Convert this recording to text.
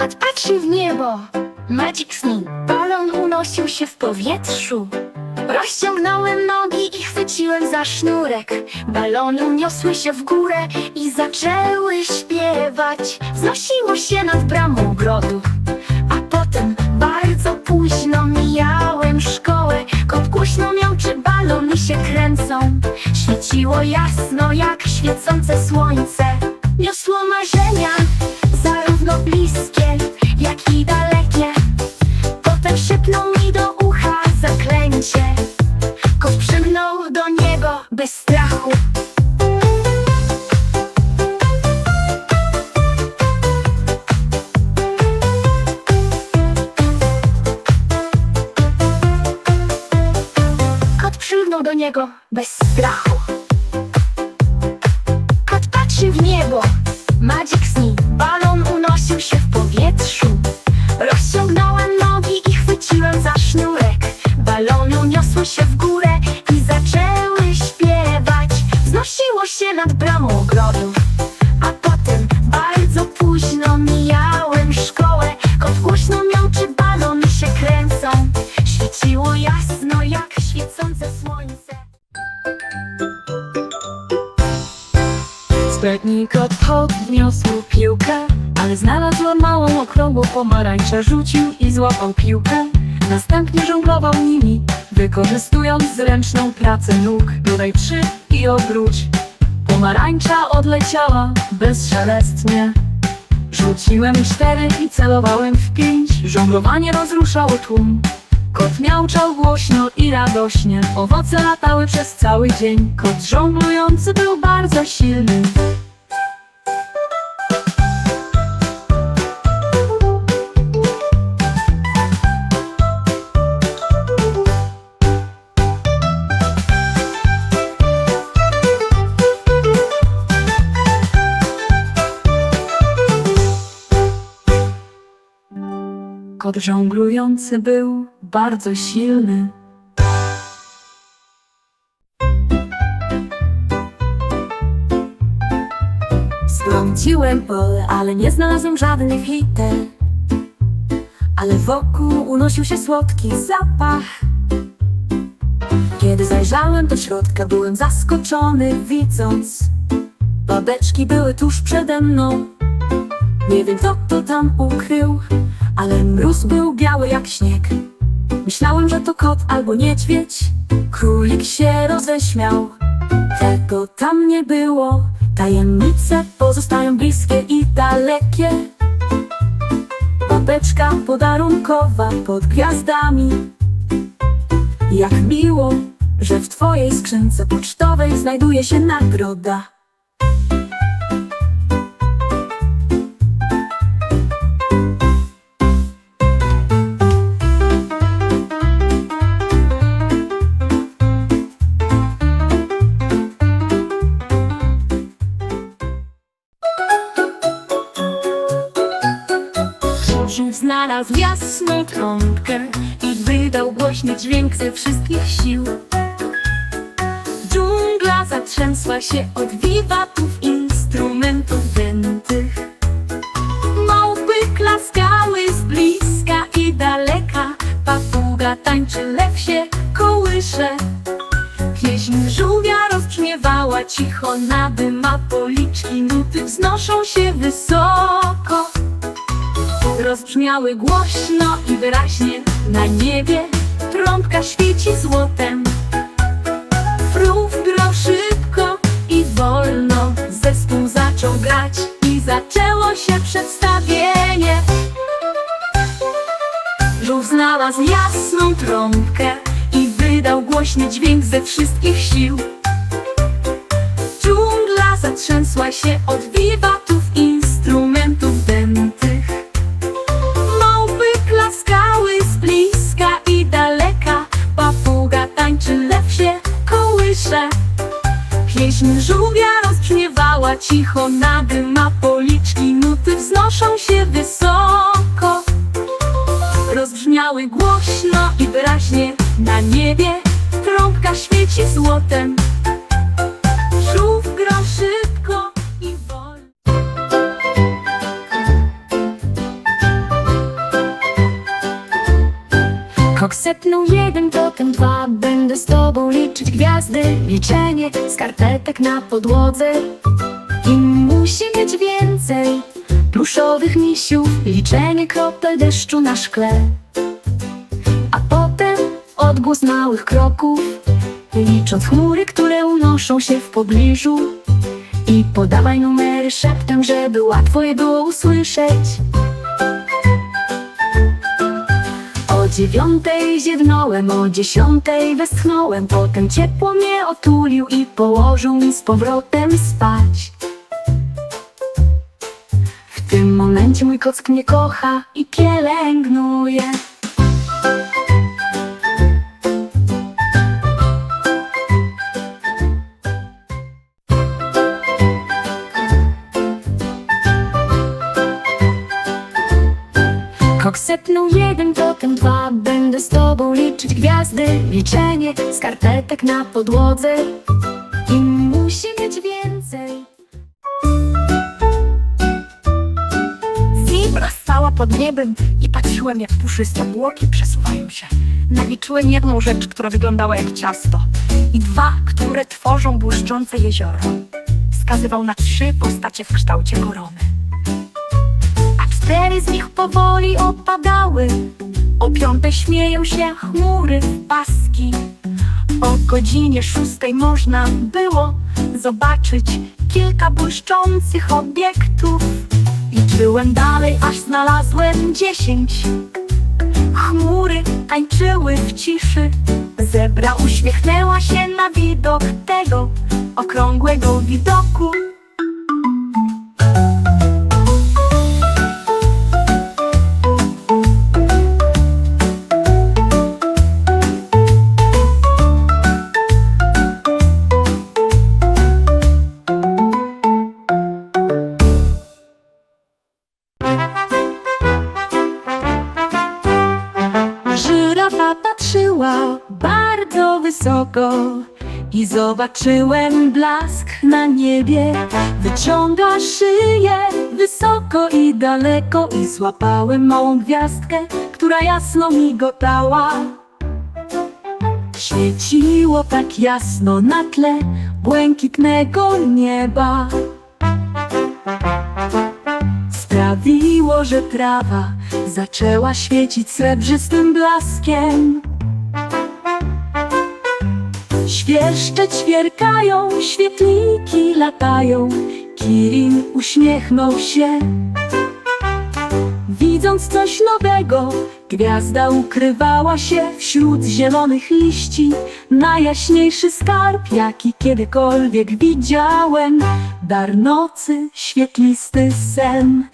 Kot patrzy w niebo. Magic Sneak. Balon unosił się w powietrzu. Rozciągnąłem nogi i chwyciłem za sznurek. Balony uniosły się w górę i zaczęły śpiewać. Wznosiło się nad bramą ogrodu. A potem bardzo późno mijałem szkołę. Kot głośno miał, czy balony się kręcą. Świeciło jasno jak świecące słońce. Niosło marzenia, niego bez strachu. Kot patrzy w niebo. Magic Sneak. Balon unosił się w powietrzu. Rozciągnąłem nogi i chwyciłem za sznurek. Balony uniosły się w Sprytny kot piłkę, ale znalazł małą okrągłą pomarańczę, rzucił i złapał piłkę. Następnie żonglował nimi, wykorzystując zręczną pracę nóg. Dodaj trzy i obróć. Pomarańcza odleciała bezszelestnie. Rzuciłem cztery i celowałem w pięć. Żonglowanie rozruszało tłum. Kot miauczał głośno i radośnie. Owoce latały przez cały dzień. Kot żonglujący był bardzo silny. Kot żonglujący był bardzo silny. Sprawdziłem pole, ale nie znalazłem żadnych liter Ale wokół unosił się słodki zapach. Kiedy zajrzałem do środka, byłem zaskoczony widząc Babeczki były tuż przede mną. Nie wiem kto to tam ukrył Ale mróz był biały jak śnieg. Myślałem, że to kot albo niedźwiedź. Królik się roześmiał Tego tam nie było. Tajemnice pozostają bliskie i dalekie. Babeczka podarunkowa pod gwiazdami. Jak miło, że w twojej skrzynce pocztowej znajduje się nagroda znalazł jasną trąbkę i wydał głośny dźwięk ze wszystkich sił. Dżungla zatrzęsła się od wiwatów instrumentów dętych. Małpy klaskały z bliska i daleka, papuga tańczy, lew się kołysze. Pieśń żółwia rozbrzmiewała cicho, nadyma policzki, nuty wznoszą się wysoko. Rozbrzmiały głośno i wyraźnie. Na niebie Trąbka świeci złotem. Frów grał szybko i wolno. Zespół zaczął grać i zaczęło się przedstawienie. Żółw znalazł jasną trąbkę i wydał głośny dźwięk ze wszystkich sił. Dżungla zatrzęsła się od wiwatów Kiedy ma policzki, nuty wznoszą się wysoko. Rozbrzmiały głośno i wyraźnie na niebie Trąbka świeci złotem. Żółw gra szybko i wolno Koksetną jeden, potem dwa Będę z tobą liczyć gwiazdy. Liczenie skarpetek na podłodze. I musi być więcej Pluszowych misiów Liczenie kropel deszczu na szkle. A potem odgłos małych kroków Licząc chmury, które unoszą się w pobliżu. I podawaj numery szeptem, żeby łatwo je było usłyszeć. O dziewiątej ziewnąłem, o dziesiątej westchnąłem. Potem ciepło mnie otulił i położył mi z powrotem spać momencie mój kock mnie kocha i pielęgnuje. Krok setną jeden, potem dwa. Będę z tobą liczyć gwiazdy Liczenie skarpetek na podłodze. I musi być więcej pod niebem i patrzyłem, jak puszyste błoki przesuwają się. Naliczyłem jedną rzecz, która wyglądała jak ciasto i dwa, które tworzą błyszczące jezioro. Wskazywał na trzy postacie w kształcie korony. A cztery z nich powoli opadały O piątej śmieją się chmury w paski. O godzinie szóstej można było zobaczyć kilka błyszczących obiektów. Liczyłem dalej, aż znalazłem dziesięć. Chmury tańczyły w ciszy. Zebra uśmiechnęła się na widok tego okrągłego widoku. Bardzo wysoko i zobaczyłem blask na niebie. Wyciąga szyję wysoko i daleko i złapałem małą gwiazdkę, która jasno migotała. Świeciło tak jasno na tle błękitnego nieba. Sprawiło, że trawa zaczęła świecić srebrzystym blaskiem. Świerszcze ćwierkają, świetliki latają, Kirin uśmiechnął się. Widząc coś nowego, gwiazda ukrywała się wśród zielonych liści. Najjaśniejszy skarb, jaki kiedykolwiek widziałem, dar nocy, świetlisty sen.